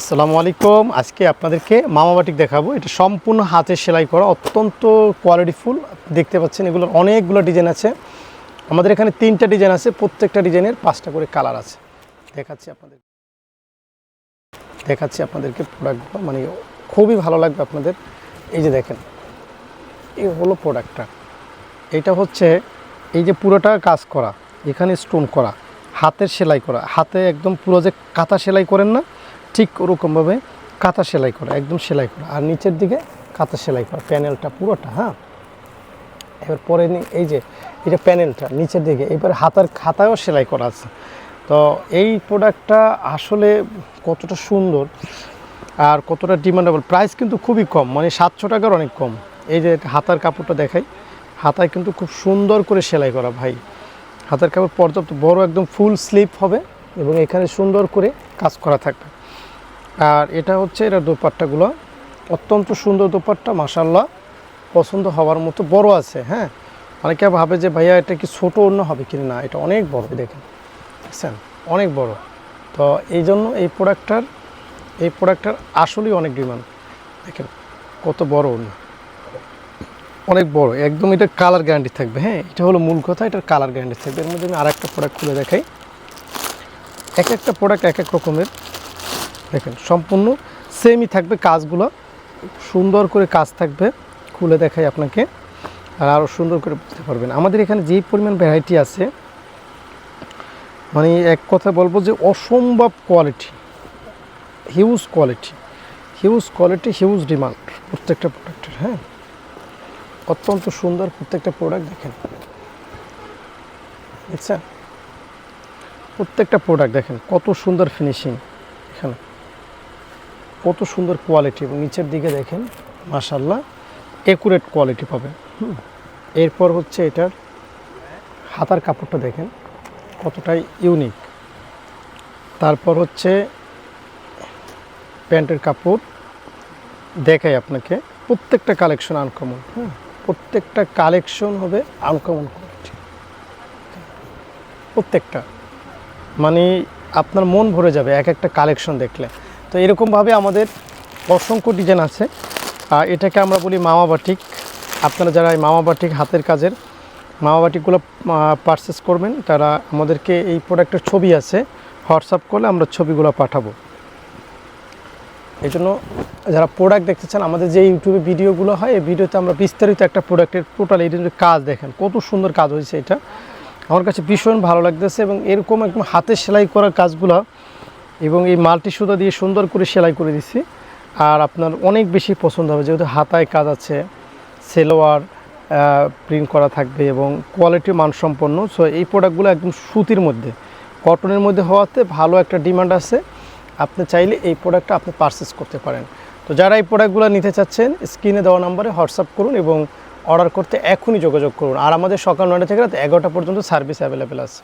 আসসালামু আলাইকুম। আজকে আপনাদেরকে মামাবাটিক দেখাবো। এটা সম্পূর্ণ হাতে সেলাই করা, অত্যন্ত কোয়ালিটিফুল দেখতে পাচ্ছেন এগুলোর অনেকগুলো ডিজাইন আছে। আমাদের এখানে তিনটা ডিজাইন আছে, প্রত্যেকটা ডিজাইনের পাঁচটা করে কালার আছে। দেখাচ্ছি আপনাদের। দেখাচ্ছি আপনাদেরকে প্রোডাক্টগুলো মানে খুবই ভালো লাগবে আপনাদের। এই যে দেখেন, এই হলো প্রোডাক্টটা এটা হচ্ছে এই যে পুরোটা কাজ করা, এখানে স্টোন করা, হাতের সেলাই করা। হাতে একদম পুরো যে কাঁথা সেলাই করেন না ঠিক ওরকমভাবে কাঁথা সেলাই করা, একদম সেলাই করা। আর নিচের দিকে কাঁথা সেলাই করা, প্যানেলটা, পুরোটা হ্যাঁ? এবার পরে এই যে, এটা প্যানেলটা, নিচের দিকে। এবার হাতার খাতায়ও সেলাই করা আছে। তো এই প্রোডাক্টটা আসলে কতটা সুন্দর আর কতটা ডিমান্ডেবল। প্রাইস কিন্তু খুবই কম মানে সাতশো টাকার অনেক কম। এই যে হাতার কাপড়টা দেখাই, হাতায় কিন্তু খুব সুন্দর করে সেলাই করা ভাই। হাতার কাপড় পর্যাপ্ত বড় একদম ফুল স্লিপ হবে এবং এখানে সুন্দর করে কাজ করা থাকবে। আর এটা হচ্ছে এটা দোপাট্টাগুলো। অত্যন্ত সুন্দর দোপাট্টা মাসাল্লাহ পছন্দ হওয়ার মতো বড় আছে হ্যাঁ? অনেকে ভাবে যে, ভাইয়া, এটা কি ছোট অন্য হবে কিনা? না, এটা অনেক বড় দেখেন। দেখছেন অনেক বড়। তো এই জন্য এই প্রোডাক্টটার এই প্রোডাক্টটার আসলেই অনেক ডিমান্ড। দেখেন, কত বড় অন্য। অনেক বড়, একদম এটা কালার গ্যারান্টি থাকবে হ্যাঁ? এটা হলো মূল কথা, এটার কালার গ্যারান্টি থাকবে। এর মধ্যে আমি আরেকটা প্রোডাক্ট খুলে দেখাই। এক একটা প্রোডাক্ট এক এক রকমের। দেখেন, সম্পূর্ণ সেমই থাকবে কাজগুলো। সুন্দর করে কাজ থাকবে। খুলে দেখাই আপনাকে। আর আরও সুন্দর করে বুঝতে পারবেন। আমাদের এখানে যেই পরিমাণ ভ্যারাইটি আছে মানে এক কথা বলব যে অসম্ভব quality huge quality huge quality huge demand প্রত্যেকটা প্রোডাক্টের হ্যাঁ? অত্যন্ত সুন্দর প্রত্যেকটা প্রোডাক্ট দেখেন। দেখছেন? প্রত্যেকটা প্রোডাক্ট দেখেন, কত সুন্দর ফিনিশিং কত সুন্দর কোয়ালিটি এবং নিচের দিকে দেখেন মাশাল্লাহ একুরেট কোয়ালিটি হুম। এরপর হচ্ছে এটার হাতার কাপড়টা দেখেন, কতটাই ইউনিক তারপর হচ্ছে প্যান্টের কাপড় দেখাই আপনাকে। প্রত্যেকটা কালেকশন আনকমন হ্যাঁ প্রত্যেকটা কালেকশন হবে আনকমন কোয়ালিটি প্রত্যেকটা। মানে আপনার মন ভরে যাবে এক একটা কালেকশন দেখলে। তো এরকমভাবে আমাদের অসংখ্য ডিজাইন আছে। আর এটাকে আমরা বলি মামা বাটিক। আপনারা যারা এই মামা বাটিক হাতের কাজের, মামা বাটিকগুলো পারচেস করবেন, তারা আমাদেরকে এই প্রোডাক্টের ছবি আছে। হোয়াটসঅ্যাপ করলে আমরা ছবিগুলো পাঠাবো। এই জন্য যারা প্রোডাক্ট দেখতে চান, আমাদের যে ইউটিউবে ভিডিওগুলো হয়, এই ভিডিওতে আমরা বিস্তারিত একটা প্রোডাক্টের টোটাল এই কাজ দেখেন। কত সুন্দর কাজ হয়েছে এটা। আমার কাছে ভীষণ ভালো লাগতেছে এবং এরকম একদম হাতে সেলাই করা কাজগুলো এবং এই মাল্টি সুতা দিয়ে সুন্দর করে সেলাই করে দিছি। আর আপনার অনেক বেশি পছন্দ হবে, যেহেতু হাতায় কাজ আছে, সেলোয়ার প্রিন্ট করা থাকবে এবং কোয়ালিটি মানসম্পন্ন। সো এই প্রোডাক্টগুলো একদম সুতির মধ্যে কটনের মধ্যে হওয়াতে ভালো একটা ডিমান্ড আছে। আপনি চাইলে এই প্রোডাক্টটা আপনি পারচেস করতে পারেন। তো যারা এই প্রোডাক্টগুলো নিতে চাচ্ছেন স্ক্রিনে দেওয়া নাম্বারে হোয়াটসঅ্যাপ করুন এবং অর্ডার করতে এখনই যোগাযোগ করুন। আর আমাদের সকাল নয়টা থেকে রাত এগারোটা পর্যন্ত সার্ভিস অ্যাভেলেবেল আছে।